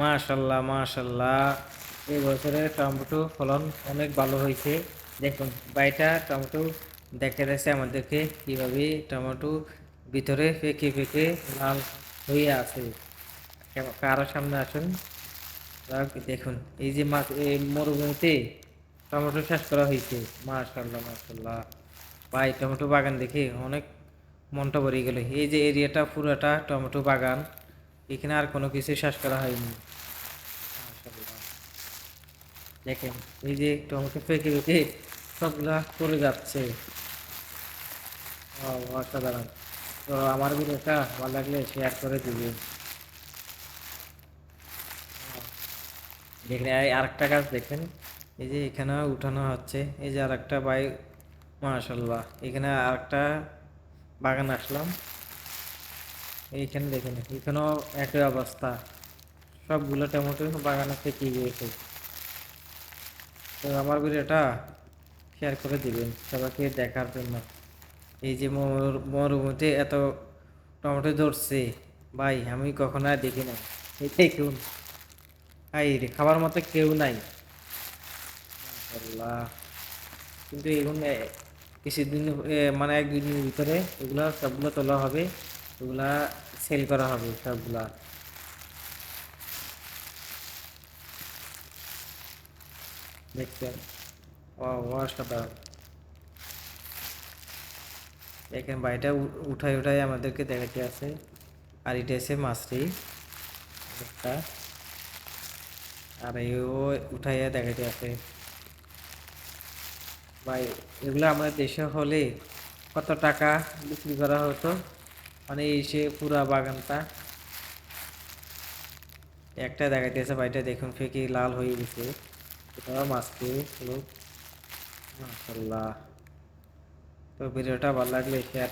মাশাল্লাহ মাশাল্লাহ। এই বছরে টমেটো ফলন অনেক ভালো হয়েছে। দেখুন বাইটা টমেটো দেখে যাচ্ছে আমাদেরকে কীভাবে টমেটো ভিতরে ফেঁকে ফেঁকে লাল হয়ে আছে। কারও সামনে আসুন। দেখুন, এই যে মাছ, এই মরুভূমিতে টমেটো চাষ করা হয়েছে। মাশাল্লাহ মাশাল্লাহ। ভাই, টমেটো বাগান দেখে অনেক মনটা ভরে গেল। এই যে এরিয়াটা পুরোটা টমেটো বাগান। এখানে আর কোনো কিছু চাষ করা হয়নি। দেখেন, এই যে টমেটো পেকে পেকে সবগুলা করে যাচ্ছে। অসাধারণ তো আমার ভিডিওটা ভালো লাগলে শেয়ার করে দিবে দেখেন, এই আরেকটা গাছ দেখেন। এই যে এখানে উঠানো হচ্ছে। এই যে আর একটা বাই মাশাল্লাহ এখানে আর একটা বাগান আসলাম। এইখানে দেখেন এখানেও একই অবস্থা। সবগুলো টমেটো বাগানে থেকে গিয়েছে। তো আমার ভিডিওটা শেয়ার করে দিবেন সবাইকে দেখার জন্য। এই যে মরু- মরুভূমিতে এত টমেটো ধরছে ভাই আমি কখনো আর দেখি না এটাই কেউ হাই রে খাবার মতো কেউ নাই। কিন্তু এখন এ, কিছুদিন মানে এক দুই দিনের ভিতরে এগুলা সবগুলো তোলা হবে। এগুলা সেল করা হবে সবগুলা। দেখছেন দেখেন বাড়িটা উঠাই উঠাই আমাদেরকে দেখাতে আছে। আর এটা আছে মাছরি একটা। আর এও উঠাইয়া দেখাতে আছে। ভাই, এগুলো আমাদের দেশে হলে কত টাকা বিক্রি করা হতো? মানে এই সে পুরা বাগানটা, একটা দেখাইতেছে বাড়িটা দেখুন ফেঁকে লাল হয়ে গেছে। মাছকে লোক মাসাল্লাহ তো ভিডিওটা ভালো লাগলে শেয়ার